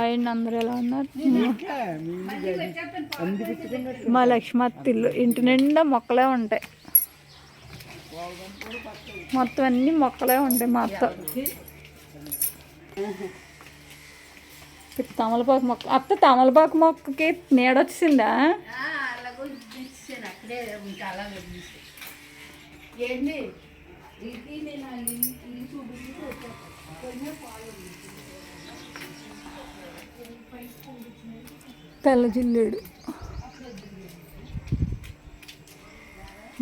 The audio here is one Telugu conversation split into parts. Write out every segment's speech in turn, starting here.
ఆయన అందరూ ఎలా ఉన్నారు? మా లక్ష్మత్ ఇల్లు ఇంటి నిండా మొక్కలే ఉంటాయి. మొత్తం అన్ని మొక్కలే ఉంటాయి మా అత్త. తమలపాకు మొక్క. అత్త తమలపాకు మొక్కకి నీడొచ్చిందా ఏంటి ఇది నేను ఆ ఇల్లు ఇల్లు చూపించి వచ్చాను తెల్ల జిల్లేడు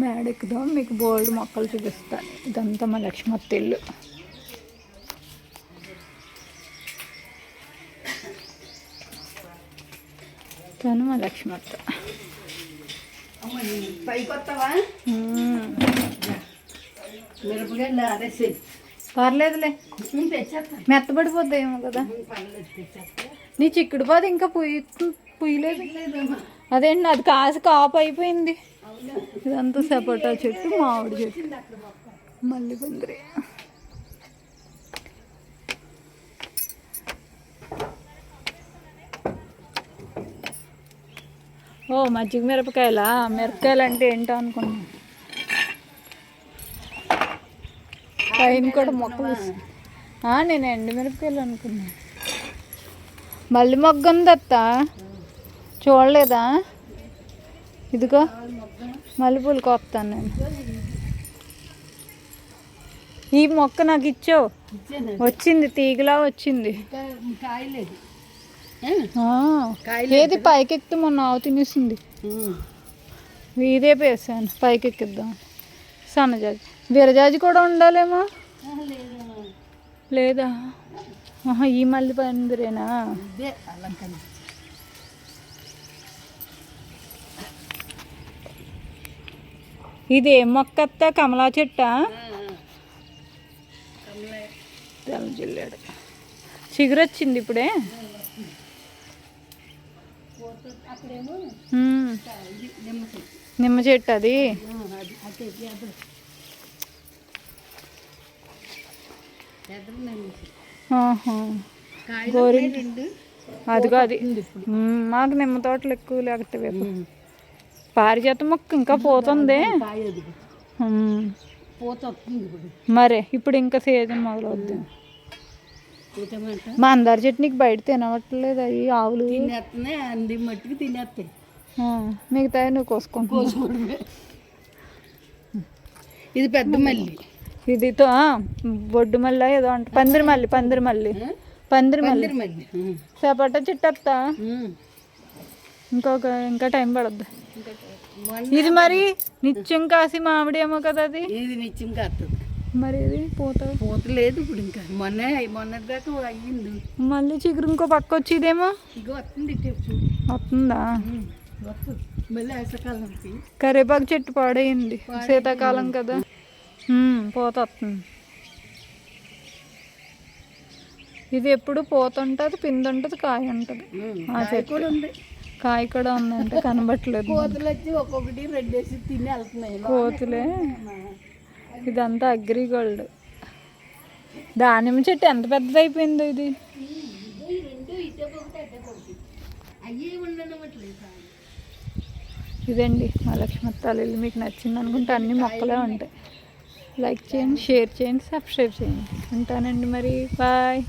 మేడెక్కుదాం మీకు బోల్డ్ మొక్కలు చూపిస్తా. ఇదంతా మా లక్ష్మత్ ఇల్లు. తను మా లక్ష్మత్త. పర్లేదులే. మెత్తబడిపోద్దేమో కదా. నీ చిక్కుడు పాది ఇంకా పుయ్యి పుయ్యలేదు అదేంటి అది కాసి కాపు అయిపోయింది. ఇదంతా సపోటా చెట్టు మామిడి చెట్టు. మళ్ళీ పందిరి. ఓ మజ్జిగ మిరపకాయలా? మిరపకాయలు అంటే ఏంటో అనుకున్నాను పైన కూడా మొక్కలు నేను ఎండు మిరపకాయలు అనుకున్నాను మళ్ళీ మొగ్గ ఉంది అత్త చూడలేదా? ఇదిగో మల్లెపూలు కోస్తాను నేను. ఈ మొక్క నాకు ఇచ్చావు. ఇచ్చాను వచ్చింది తీగలా వచ్చింది. ఏది పైకెక్కితే మొన్న ఆవు తినేసింది. ఇదే పేసాను పైకెక్కిద్దాం. సన్నజాజి. విరజాజి కూడా ఉండాలేమో? లేదా? ఈ మళ్ళీ పందిరేనా ఇదే మొక్క కమలా చెట్టా? జిల్లాడు. చిగురొచ్చింది ఇప్పుడే? నిమ్మ చెట్టు అదే? అదిగో అది మాకు నిమ్మ తోటలు ఎక్కువ లేకపోతే పారిజాత మొక్క ఇంకా పోతుంది. మరే ఇప్పుడు ఇంకా సీజన్ మొదలవుద్ది. మా అందరి చెట్నికి బయట తినవట్లేదు అవి ఆవులు. అంది మట్టుకు తినేస్తాయి మిగతా నువ్వు కోసుకోవడమే. ఇది పెద్ద మల్లి. ఇదితో బొడ్డు మళ్ళీ ఏదో అంట పందిరి మల్లి పందిరి మల్లి పందిరి మల్లి మల్లి సేపట్ట చిట్టత్తా ఇంకొక ఇంకా టైం పడద్దు. ఇది మరి నిత్యం కాసి మామిడేమో కదా అది? ఇది నిత్యం కాస్తుంది మరి ఇది పూత? పూత లేదు ఇప్పుడు ఇంకా. మొన్న మొన్నటి దాకా అయ్యింది. మళ్ళీ చిగురు ఇంకో పక్క వచ్చి ఇదేమో ఇక వస్తుంది? వస్తుందా. మళ్ళీ కరివేపాకు చెట్టు పాడైంది. శీతాకాలం కదా. పూత వస్తుంది ఇది ఎప్పుడు పూత ఉంటుంది పిండి ఉంటుంది కాయ ఉంటుంది ఆ కాయ చెట్టు. కూడా ఉంది. కాయ కూడా ఉందంటే కనబట్టలేదు కోతులు వచ్చి ఒక్కొక్కటి రెండేసి తిని వెళ్తున్నాయి. కోతులే. ఇదంతా అగ్రిగోల్డ్ దానిమ్మ చెట్టు ఎంత పెద్దది అయిపోయిందో ఇది? ఇదండి మా లక్ష్మత్తాలు ఇల్లు మీకు నచ్చింది అనుకుంటే అన్ని మొక్కలే ఉంటాయి. లైక్ చేయండి షేర్ చేయండి సబ్స్క్రైబ్ చేయండి. ఉంటానండి మరి. బాయ్.